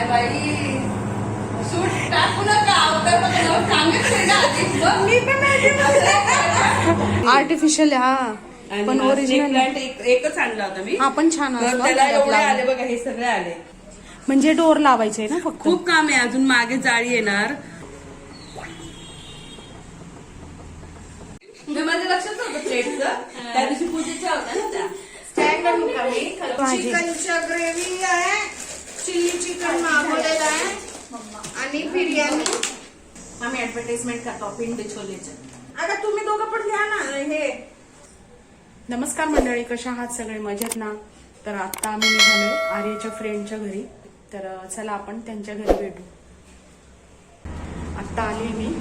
काय बाई? सूट टाकू नका. अवतार पण आर्टिफिशियल हा. पण ओरिजिनल प्लांट एकच आणला होता मी. हा पण छान त्याला एवढे. आले बघा हे सगळे आले. म्हणजे डोर लावायचे ना फक्त. खूप काम आहे अजून मागे जाळी येणार. मी माझ्या लक्षात नव्हतं प्लेटचं त्या दिवशी पूजेच्या होत्या ना त्या. स्टँड ग्रेव्ही आहे. चिल्ली चिकन मागवलेलं आहे. आणि बिर्याणी. आम्ही ऍडव्हर्टाइजमेंट करतो पिंड छोलेचे. आता तुम्ही दोघं पण घ्या ना हे. नमस्कार मंडळी कशा आहात? सगळे मजेत ना? तर आता आम्ही निघालोय आर्याच्या फ्रेंडच्या घरी. तर चला आपण त्यांच्या घरी भेटू. आत्ता आली मी.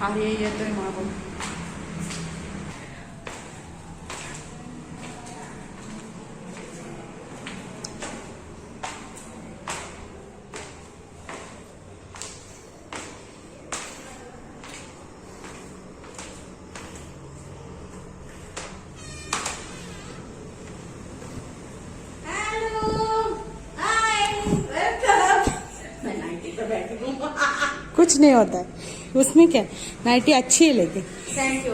आर्य येतोय मागून. नहीं होता है। उसमें क्या? नाइटी अच्छी है लेकिन। थैंक यू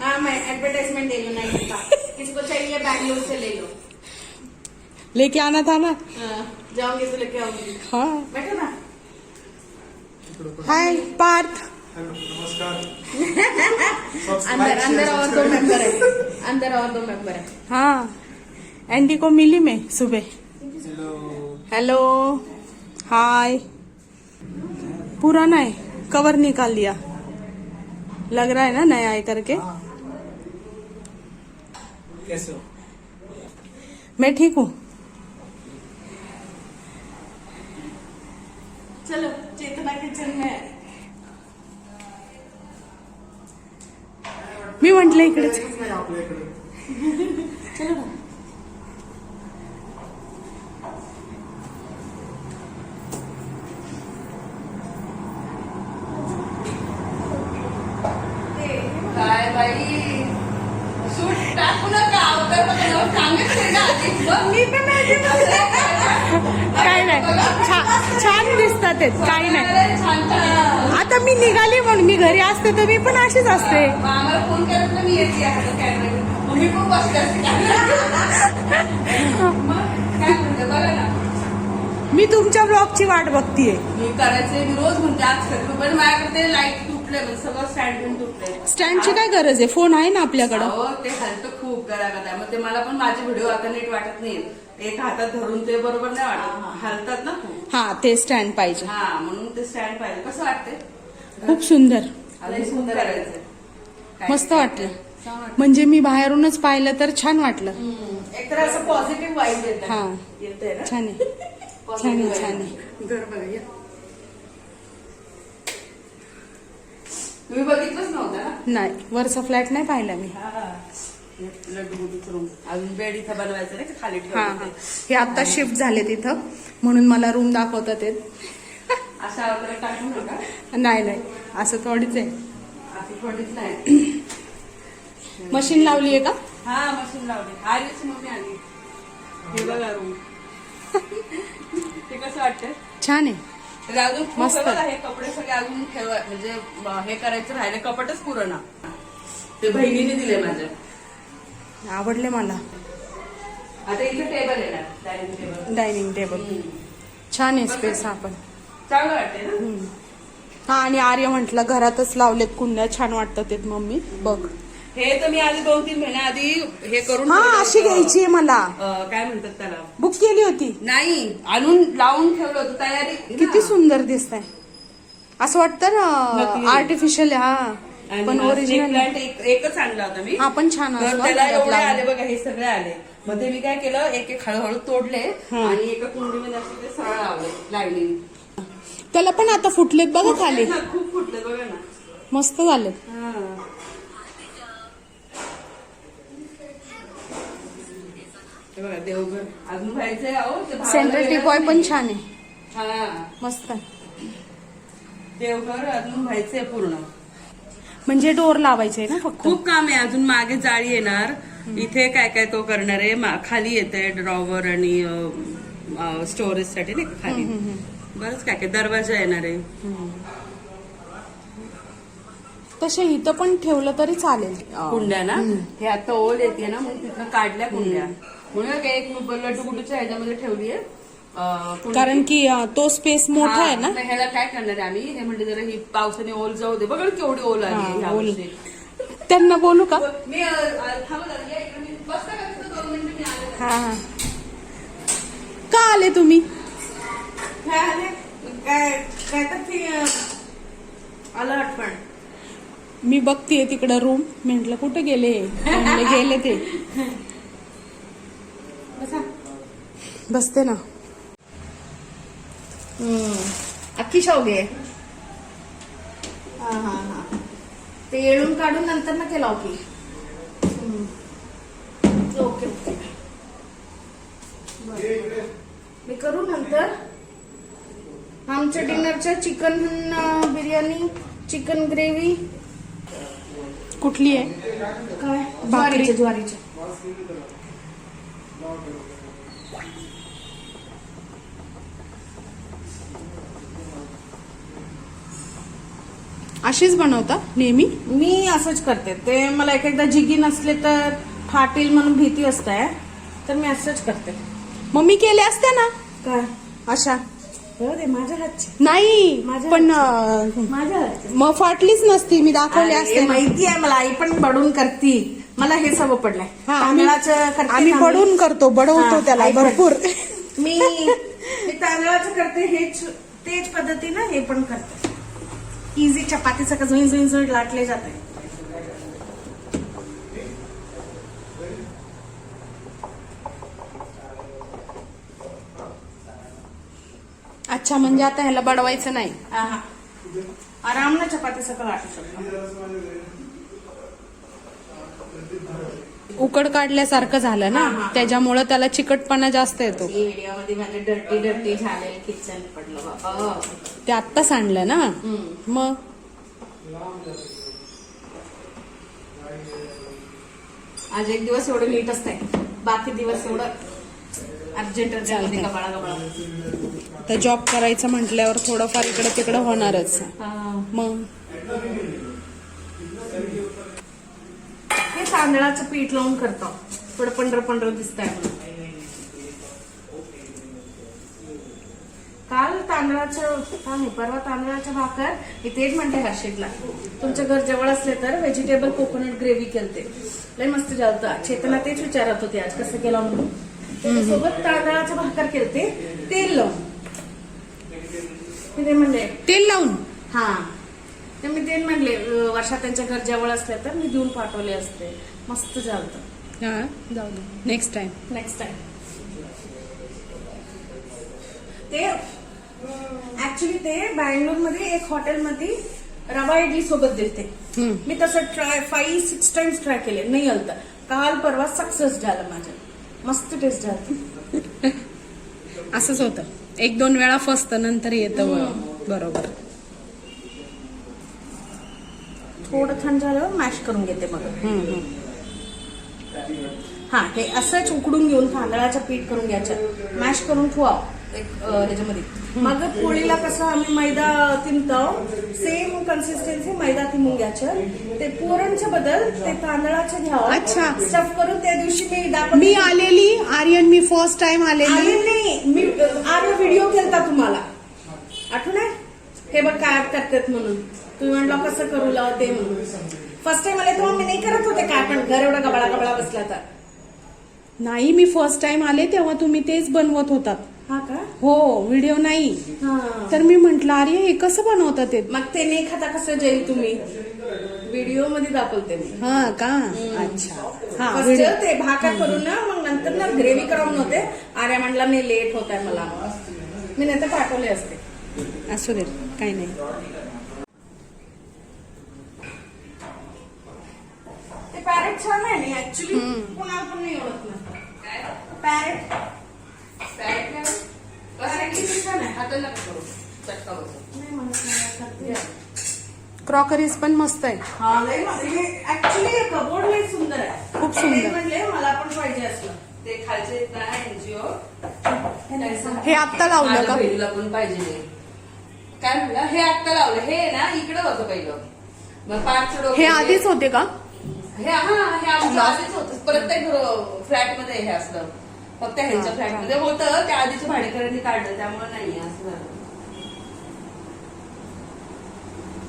हाँ मैं एडवर्टाइजमेंट दे लूँ नाइट का। किसी को चाहिए बैंगलोर से ले लो। लेके आना था ना? हाँ, जाऊँगी तो लेके आऊँगी। हाँ। बैठो ना। हाय पार्थ नमस्कार। अंदर अंदर और दो मेंबर है। अंदर और दो मेंबर है। हाँ। एंडी को मिली मैं सुबह। हेलो हेलो हाय पुराना है। कवर निकाल दिया लग रहा है ना नया है करके? कैसे हो? मैं ठीक हूँ। चलो चेतना किचन में मी म्हंटल इकडे काय मी पण काय नाही. छान दिसतात ते. काही नाही. आता मी निघाली म्हणून. मी घरी असते तर मी पण अशीच असते. फोन मी तुमच्या ब्लॉगची वाट बघतीये. मी करायचे रोज म्हणते आज पण माझ्याकडे ते लाइट तुटले म्हणजे सगळं स्टँड पण तुटले स्टँडची काय गरज आहे? फोन आहे ना आपल्याकडं? अहो, ते हलतं खूप गदा गदा मग ते मला पण माझे व्हिडिओ आता नीट वाटत नाही एक हातात धरून ते बरोबर नाही वाटत. हलतात ना खूप. हा ते स्टँड पाहिजे. हा म्हणून ते स्टँड पाहिजे. कसं वाटते खूप सुंदर. अजून सुंदर करायचं मस्त वाटलं. म्हणजे मी बाहेरूनच पाहिलं तर छान वाटलं. एक तरह से पॉजिटिव वाइब देता है. ना? छान आहे. छान आहे छान आहे. घर बघा या. तुम्ही बघितलंच नव्हतं ना? नाही वरचा फ्लॅट नाही पाहिला मी. रूम. अजून बेड इथं बनवायचं नाही खाली हा हा. हे आता शिफ्ट झाले तिथं. म्हणून मला रूम दाखवतात येत अशा वगैरे टाकू नका. नाही नाही. असं थोडीच आहे. असं थोडीच नाही. मशीन लावली आहे का? हा मशीन लावली. आलीच मम्मी आली. हे बघा रूम ते कसं वाटतंय? छान आहे. अजून. आहे बघा, हे कपडे सगळे अजून ठेवा म्हणजे हे करायचं राहिले कपटच ते बहिणीने दिले आवडले मला. आता इथे table dining table dining table छान आहे स्पेस हा पण चांगलं वाटते ना. हा आणि आर्य म्हटलं घरातच लावलेत कुंड्या छान वाटतात मम्मी. बघ. हे तर मी आधी दोन तीन महिन्या आधी हे करून हा ठेवलं अशी होतं. घ्यायची मला. अं, काय म्हणतात त्याला? बुक केली होती. नाही आणून लावून ठेवलं होतं तयारी किती सुंदर दिसत आहे असं वाटतं नकली. ना आर्टिफिशियल हा. पण ओरिजिनल एकच आणला होता मी. हा पण छान तर असतो त्याला एवढे. आले बघा हे सगळे आले. मग ते मी काय केलं एक एक हळूहळू तोडले आणि एका कुंडीमध्ये असे ते सरळ लावले लाईनिंग त्याला पण आता फुटलेत बघा खाली. खूप फुटले बघा ना. मस्त झाले हा. हे बघा देवघर. अजून व्हायचंय अहो सेंट्रल टिपॉय पण. छान आहे. हा. मस्त. देवघर अजून व्हायचंय पूर्ण. म्हणजे डोर लावायचे ना फक्त? खूप काम आहे अजून मागे जाळी येणार. इथे काय काय तो करणार आहे खाली येते ड्रॉवर आणि स्टोरेजसाठी नाही खाली? बरंच काय काय दरवाजा येणार आहे. तसे इथं पण ठेवलं तरी चालेल. कुंड्या ना? हे आता ओल येते ना म्हणून तिथं काढल्या कुंड्या. म्हणून काय एक लड्डू गुड्डूच्या ह्याच्यामध्ये ठेवली आहे कारण की तो स्पेस मोठा आहे ना? ह्याला काय करणार आहे आम्ही? हे म्हणजे जरा ही पावसाने ओल जाऊ दे. बघा केवढी ओल आली. त्यांना बोलू का? मी. हा हा. का आले तुम्ही? मी बघतीये तिकडं रूम म्हंटल कुठे गेले? गेले ते बसा बसते ना. अख्खी शेवगे हा हा हा. ते येळून काढून नंतर ना केला की. Okay okay. मी करू नंतर. आमच्या डिनरच्या चिकन बिर्याणी चिकन ग्रेव्ही. कुठली आहे? काय? भाकरी. ज्वारीचे ज्वारीचे अशीच बनवता नेहमी? मी असंच करते. ते मला एक एकदा जिगी नसले तर फाटील म्हणून भीती असते तर मी असंच करते. मग मी केले असते ना? काय अशा. रे माझ्या हातचे. नाही माझ्या पण अं, माझ्या हातचे. मग फाटलीच नसती मी दाखवले अरे, असते. माहिती आहे मला आई पण बडून करती. मला हे सगळं पडलंय हा, आम्ही- तांदळाचं करते आम्ही ना मी. बडून करतो बडवतो हा, त्याला. भरपूर मी मी तांदळाचं करते हेच तेच पद्धतीनं हे पण करते इझी चपातीचं का झुई झुई झुई लाटले जाते अच्छा म्हणजे आता ह्याला बडवायचं नाही आहा. आरामनं चपाती सगळं लाटू शकतो उकड काढल्यासारखं झालं ना हा, हा. त्याच्यामुळं त्याला चिकटपणा जास्त येतो. ही व्हिडिओमध्ये माझे डर्टी डर्टी झाले किचन पडलं बाबा. ते आत्ताच आणलं ना. मग? आज एक दिवस एवढं नीट असतंय बाकी दिवस एवढं अर्जंट अर्जंट तर जॉब करायचं म्हटल्यावर थोडंफार इकडं तिकडं होणारच. हा. मग हे तांदळाचं पीठ लावून करतो. थोडं पंधरा पंधरा दिसत आहे काल तांदळाचं नाही परवा तांदळाच्या भाकर मी तेच म्हणते हर्षितला तुमचं घर जवळ असले तर व्हेजिटेबल कोकोनट ग्रेव्ही केलते. लय मस्त झालतं. चेतना तेच विचारत होते आज कसं केलं म्हणून. त्याच्यासोबत तांदळाचं भाकर केलते. तेल लावून. ते म्हणले तेल लावून? हा. तर मी ते म्हणले वर्षा त्यांच्या घर जवळ असले तर मी देऊन पाठवले असते. मस्त हा जाऊ दे. नेक्स्ट टाइम नेक्स्ट टाइम ते ऍक्च्युली ते बँगलोरमध्ये एक हॉटेलमध्ये रवा इडली सोबत देते. मी तसं try five six times try केले. नाही आलत. काल परवा सक्सेस झालं माझं. मस्त टेस्ट झालं. असंच होतं. एक दोन वेळा फसत नंतर येतं बरोबर. थोडं थंड झालं मॅश करून घेते मग. हा हे असंच उकडून घेऊन तांदळाचं पीठ करून घ्यायचं. मॅश करून ठेवा एक ह्याच्यामध्ये. मग पोळीला कसं आम्ही मैदा तिंबतो सेम कन्सिस्टन्सी मैदा तिंबून घ्यायचं. ते पुरणच्या बदल ते तांदळाचं घ्यावं. अच्छा. स्टफ करून त्या दिवशी मी दाखवते मी आलेली आर्यन मी फर्स्ट टाइम आलेली. आले नाही मी आर्य व्हिडिओ केलता तुम्हाला. आठवण आहे हे बघ काय करतात म्हणून. तुम्ही म्हणलं कसं करू लाव ते? म्हणून फर्स्ट टाइम आले तेव्हा मी नाही करत होते काय पण घर एवढा गबाळा गबाळा बसला तर. नाही मी फर्स्ट टाइम आले तेव्हा तुम्ही तेच बनवत होतात. हा का? हो व्हिडिओ नाही. हा. तर मी म्हंटल अरे हे कसं बनवतात ते? मग ते नाही खाता कसं जाईल तुम्ही? व्हिडिओमध्ये दाखवते मी. हा का? अच्छा. हा फर्स्ट व्हिडिओ ते भाकर करून ना मग नंतर ना ग्रेव्ही करून होते आर्या म्हणला नाही लेट होत आहे मला. मी नंतर पाठवले असते. असू दे काही नाही ते पॅरेट छान आहे ना ऍक्च्युली कुणाला पण नाही ओळख ना पॅरेट किती छान आहे हाताला नका करू. चटका बसतो. नाही म्हणत नाही, क्रॉकरीज पण मस्त आहे. ऍक्च्युली कबोर्ड सुंदर आहे. खूप सुंदर. ते म्हणले मला पण पाहिजे असलं. ते खालचे एनजीओ हे आत्ता लावलं का? बहिणीला पण पाहिजे काय म्हणलं? हे आत्ता लावलं. हे ना इकडं होतं पहिलं. मग पाच हे आधीच होते का? हे हा हे आमचं आधीच होतं. प्रत्येक फ्लॅटमध्ये हे असलं. फक्त ह्यांच्या फ्लॅटमध्ये होतं. त्या आधीच्या भाडेकरांनी काढलं. त्यामुळे नाही असं झालं.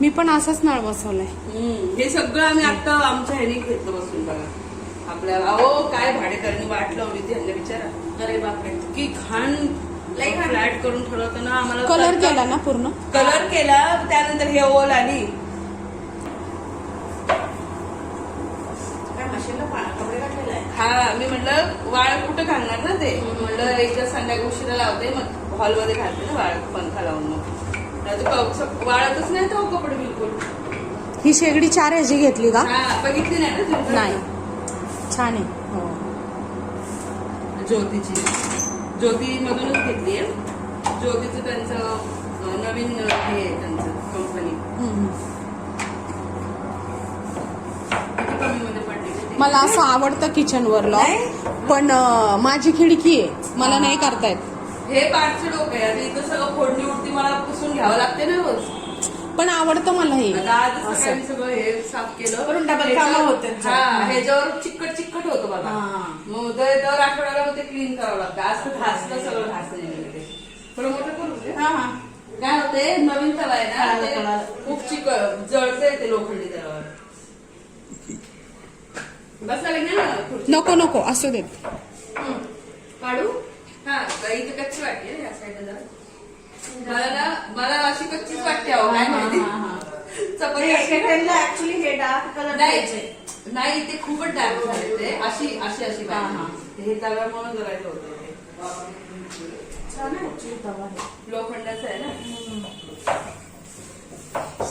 मी पण असाच नळ बसवलाय. हम्म. हे सगळं आम्ही आता आमच्या ह्याने घेतलं बसून बघा. आपल्या अहो काय भाडेकरांनी वाट लावली ती ह्यांना विचारा. अरे बापरे. की घाण फ्लॅट करून ठरवतं ना आम्हाला कलर केला ना पूर्ण? कलर केला त्यानंतर हे ओल आली. काय मशीनला पाणी कपडे घातलेला आहे हा मी म्हटलं वाळ कुठं घालणार ना ते? म्हटलं एकदा संध्याकाळी उशिरा लावते मग हॉलमध्ये घालते ना वाळ पंखा लावून मग. वाळतच नाही तो कपडे बिलकुल. ही शेगडी चार ह्याची घेतली का? हा बघितली नाही ना? नाही. छान आहे. हो. ज्योतीची. ज्योती मधूनच घेतली आहे. ज्योतीचं त्यांचं नवीन हे आहे त्यांचं कंपनी? मला असं आवडतं किचनवर लॉक पण माझी खिडकी आहे. मला नाही करता येत. हे पाचशे डोकं आहे. आता इथं सगळं फोडणी उडती मला पुसून घ्यावं लागते ना रोज. पण आवडतं मला हे आता आज सकाळी सगळं हे साफ केलं. करून डबल ह्याच्यावर- होते. हा ह्याच्यावर चिकट चिकट होतं बघा. हा. मग दर दर आठवड्याला मग ते क्लीन करावं लागतं. आज तर घासलं सगळं घासलं ते थोडं मोठं करू दे. हा हा. काय होते नवीन तवा आहे ना. कळालं. ते खूप चिकट जळतंय ते लोखंडी तव्यावर. बसायला घ्या ना खुर्ची. नको नको. असू देत. हं. काढू? हा इथं कच्ची वाटते या साईडला मला ना मला अशी कच्चीच वाटते अहो काय माहिती. चपाती अशी- ऍक्च्युली हे डार्क कलर नाही नाही ते खूपच डार्क झाले ते अशी अशी अशी हा, हा. हे तव्यामुळे जरायचं होतं ते छान आहे actually तवा हे. लोखंडाचं आहे ना?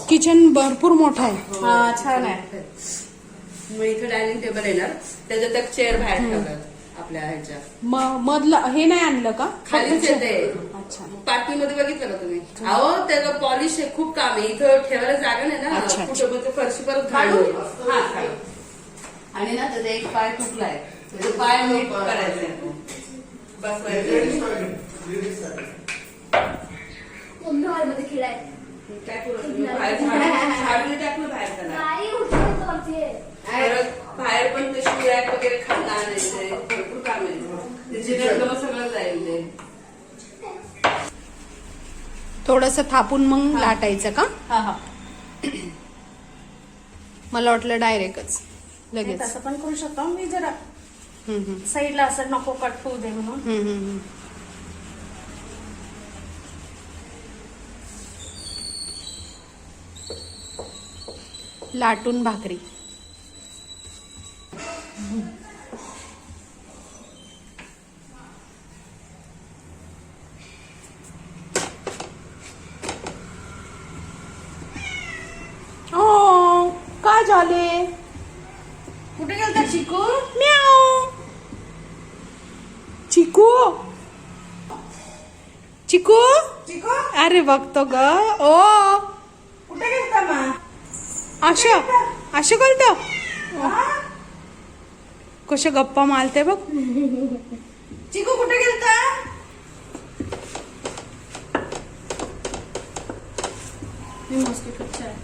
किचन भरपूर मोठं आहे. हा. छान आहे. मग इथं डायनिंग टेबल येणार त्याच्यात एक चेअर बाहेर ठेवतात आपल्या ह्याच्या. म- मधलं हे नाही आणलं का? खालीच येते. अच्छा. बघितलं का तुम्ही? अहो त्याचं पॉलिश आहे खूप काम आहे. इथं ठेवायला जागा नाही ना. अच्छा. कुठं मग ते फरशी परत? घालू हा. आणि ना त्याचा एक पाय तुटलाय. म्हणजे पाय नीट करायचा बसवायचं हॉलमध्ये खेळाय. काय करू? बाहेर झाडून झाडून टाकलं बाहेर त्याला नाही बाहेर पण ते शिवरॅक वगैरे खाणं आणायचंय भरपूर काम आहे. सगळं जाईल ते. थोडस थापून मग लाटायचं का? हा हा. मला वाटलं डायरेक्टच. लगेच. तसं पण करू शकतो. मी जरा. साईडला असं नको कट होऊ दे म्हणून. लाटून भाकरी ओ काय झाले कुठे गेलता चिकू म्याऊ चिकू चिकू? चिकू? अरे बघतो ग. ओ. कुठे गेलता मा? अशा अशा करतो कशा गप्पा मारते बघ. चिकू कुठे गेलता? मी मस्किटो चाय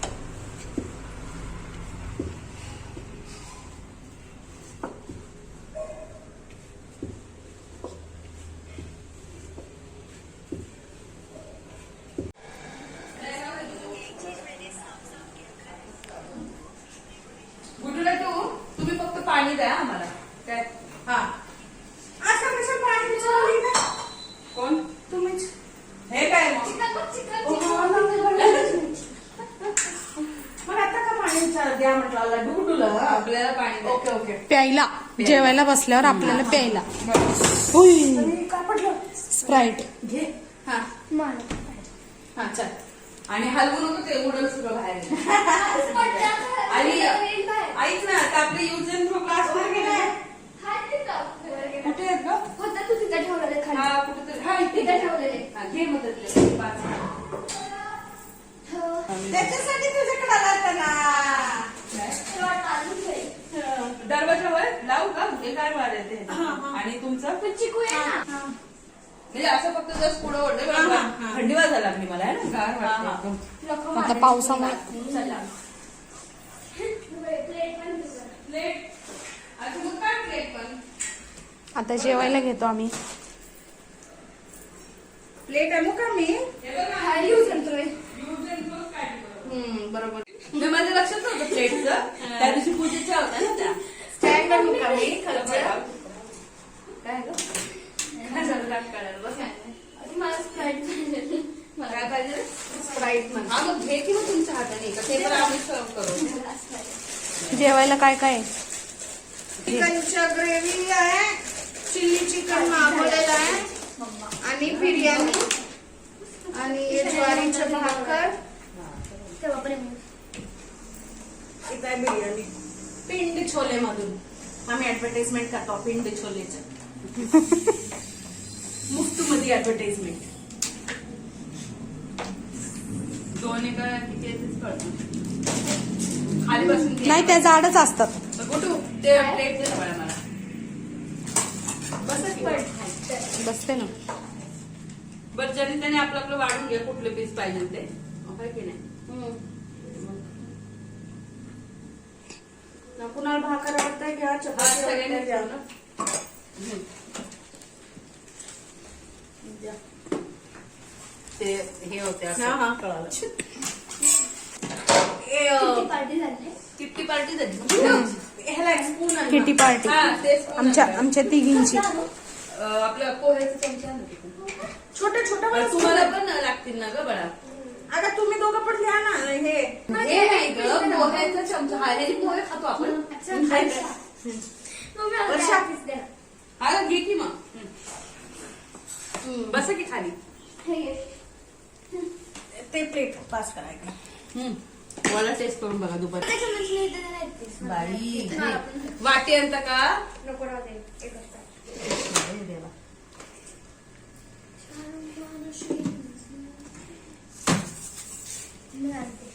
गुडूला तू तुम्ही फक्त पाणी द्या आम्हाला काय हा असं कसं पाणी विचारली ना कोण तुम्हीच हे काय मग चिकन बघ, चिकन, ओ, चिकन. मग आता का पाणी विचार द्या म्हटलं लड्डू गुडूला आपल्याला पाणी द्या. ओके ओके प्यायला जेवायला बसल्यावर आपल्याला प्यायला. स्प्राईट. घे. हा. मला. हा चल. आणि हलवू नको ते उडल सगळं बाहेर आज पडलं. आणि येईल बाहेर. ऐक ना आता आपले यूज अँड थ्रो क्लास वर गेलाय हाय तिथं. वर गेला. कुठे आहेत ग होतं तू तिथं ठेवलेलं खाली. हा कुठेतरी हा इथे तिथं ठेवलेले. हा, घे मग त्यातले पाच हो. त्याच्यासाठी तुझ्याकडे आला होता ना तेव्हा टाळून ठेव. दरवाजावर लावू का हे काय मारेल ते हा, हा. आणि तुमचं पण चिकू ये ना. म्हणजे असं फक्त जस्ट पुढे ओढलं थंडीवा झाला लागली मला है ना. आता पावसामुळे आता मग काय प्लेट पण आता जेवायला घेतो आम्ही. प्लेट आणू का मी? बरोबर. ते माझ्या लक्षात नव्हतं प्लेटचं. त्या दिवशी पूजेच्या होत्या ना त्या. स्टँड आणू का मी? ग? काय झालं दात काढायला बघ आधी मला Sprite स्प्राईट म्हणा हा मग घे तुमच्या हाताने का ते पण आम्ही सर्व करू मला Sprite. जेवायला काय काय आहे? चिकनच्या ग्रेव्ही आहे चिल्ली चिकन मागवलेलं आहे मम्मा. आणि बिर्याणी आणि ज्वारीचं भाकर. इथं आहे बिर्याणी पिंड छोले मधून आम्ही ऍडव्हर्टाइजमेंट करतो पिंड छोलेचं मुफ्त मध्ये ऍडव्हर्टाइजमेंट दोन एका किती आहे तेच कळतं. खाली बसून घे. नाही त्या झाडच असतात. कुठू ते प्लेट दे ना बाळा मला बसते ना. बरं ज्याने त्याने आपलं आपलं वाढून घ्या कुठले पीस पाहिजे ते. की नाही? ना कुणाला भाकर आवडतंय घ्या हा, चपाती सगळ्यांनी आवडतंय घ्या. घ्या. ना. द्या. ते हे होते हा हा. कळालं ए, किती अं, पार्टी झाली. किती पार्टी झाली. ह्याला एक स्पून आण. किटी. पार्टी. हा तेच आमच्या आमच्या तिघींची. अं, आपल्या पोह्याचं चमचा ना तिकडे. छोटे छोटे तुम्हाला पण लागतील ना ग बाळा. आता तुम्ही दोघं पण घ्या ना हे. हे नाही ग पोह्याचा चमचा. हा ह्याची पोहे खातो आपण. वर्षा. हा घे की मग. बस की खाली. हे घे. ते प्लेट पास करायचं मला टेस्ट करून बघा दुपारी. बाई वाटी आणता का नको राहू दे. एकच टाक. मी आणते.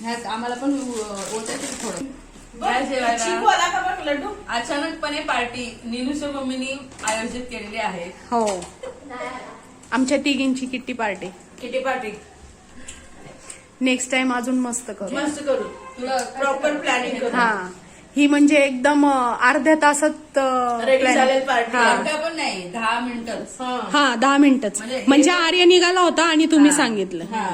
ह्यात आम्हाला पण ओटायचं थोडं जेवायला? लड्डू अचानकपणे पार्टी निलूच्या मम्मीनी आयोजित केलेली आहे हो. आमच्या तिघींची किट्टी पार्टी. किती पार्टी. नेक्स्ट टाइम अजून मस्त करू. मस्त करू. तुला प्रॉपर प्लॅनिंग करू. हा. ही म्हणजे एकदम अं, अर्ध्या तासात रेडी झालेली पार्टी हा. पण नाही. दहा मिनिटच हा. हा दहा मिनिटच. म्हणजे हे- म्हणजे आर्य निघाला होता आणि तुम्ही सांगितलं. हा.